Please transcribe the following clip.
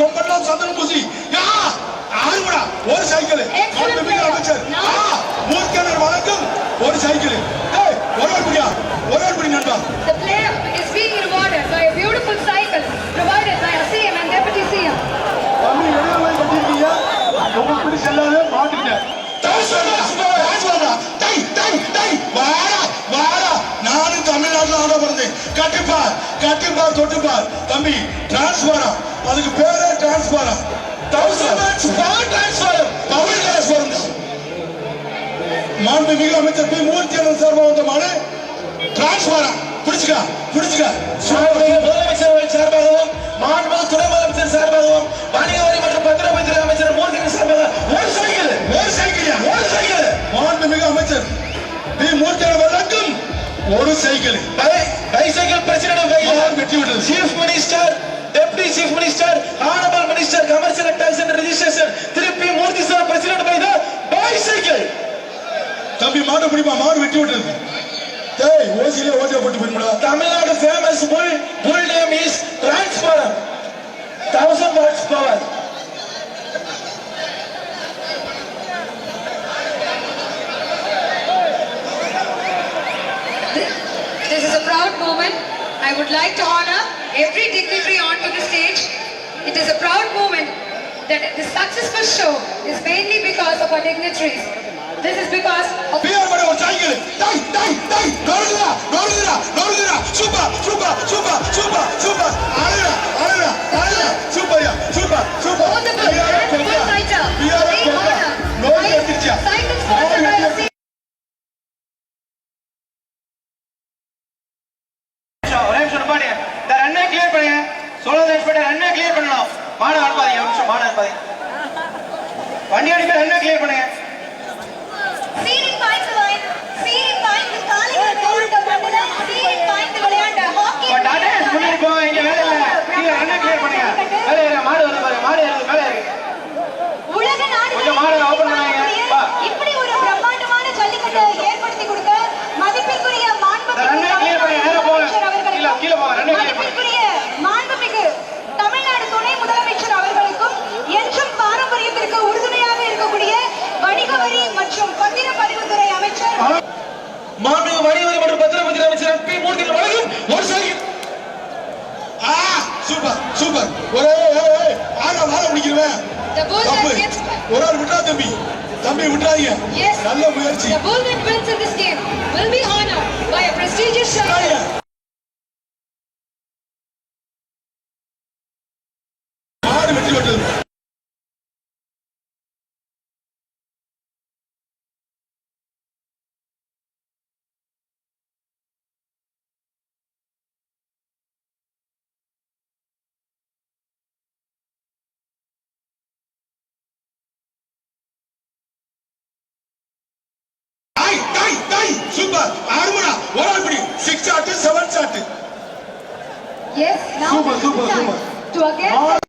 கொம்பெல்லாம் சந்தனம் பூசி. யா ஆறுபடா ஒரு சைக்கிள். அமைச்சர். மூர்க்கனர் வணக்கம். ஒரு சைக்கிள். ஒரு ஒரு குடியா ஒரு ஒரு குடி நண்பா. The player is being rewarded by a beautiful cycle provided by our CM and Deputy CM. தம்பி வெளியே போய் கட்டிருக்கீங்க உங்களுக்கு பிடி செல்லாது மாட்டிக்கிட்டேன் நானும் தமிழ்நாட்டுல ஆட பிறந்தேன் கட்டிப்பார் கட்டிப்பார் தொட்டுப்பார். தம்பி டிரான்ஸ்பாரா அதுக்கு பேரே டிரான்ஸ்பாரம் டிரான்ஸ்பாரம் மாண்புமிகு அமைச்சர் பி. மூர்த்தி அண்ணன் சார்பா வந்த மாடு. டிரான்ஸ்பாரா பிடிச்சுக்க பிடிச்சுக்க. முதலமைச்சர் சார்பாகவும் மாண்புமிகு துணை முதலமைச்சர் சார்பாகவும் வணிக வரி மற்றும் பத்திரப்பதித்துறை அமைச்சர் மூர்த்தி சார்பாக ஒரு சைக்கிள். ஒரு சைக்கிள் ஒரு சைக்கிள். மாண்புமிகு அமைச்சர் பி. மூர்த்தி வழக்கம் ஒரு சைக்கிள். பைசைக்கிள் மாடு வெற்றி விட்டது. Chief minister deputy chief minister தம்பி மாடு பிடிப்பா மாடு வெட்டி விட்டுருக்கு டேய் ஓசியிலே ஓட்டிய போட்டு போயிடும்டா Tamil Nadu famous full full name is transform thousand watts power This is a proud moment. I would like to honor every dignitary onto the stage. It is a proud moment that the successful show is mainly because of our dignitaries. This is because of PR மாடு ஒரு cycle டேய் டேய் டேய் நொறுங்குடா நொறுங்குடா நொறுங்குடா super super super super super அழகா அழகா அழகா சூப்பர்யா super super both the bull and bull fighter. PR They கொண்டா honor by எடுத்துச்சா cycle sponsored by the CM. ஒரே நிமிஷம் நிப்பாடு இந்த ரன்னை கிளியர் பண்ணுங்க சோழர் இன்ஸ்பெக்டர் ரன்னை கிளியர் பண்ணணும். மாடு அனுப்பாதீங்க ஒரு நிமிஷம் மாடு அனுப்பாதீங்க வண்டி இல்ல கீழே ரன்னை கிளியர் பண்ணுங்க மாடு வருது பாருங்க மாடு மேலே மாண்புமிகு வணிகவரி மற்றும் பத்திரப்பதிவு அமைச்சர் பி மூர்த்தி வழங்கும் ஒரு சைக்கிள் ஆ சூப்பர் சூப்பர். ஒரே ஆனா வாழ முடிக்கிறவன் தப்பு. ஒரு ஆள் விட்டா தம்பி. தம்பி விட்டுறாதீங்க Yes. நல்ல முயற்சி. The bull that wins in this game. Will be honored by a prestigious. Super அருமடா ஒரு ஆள் பிடி six shot seven shot Yes, now Super, it is super,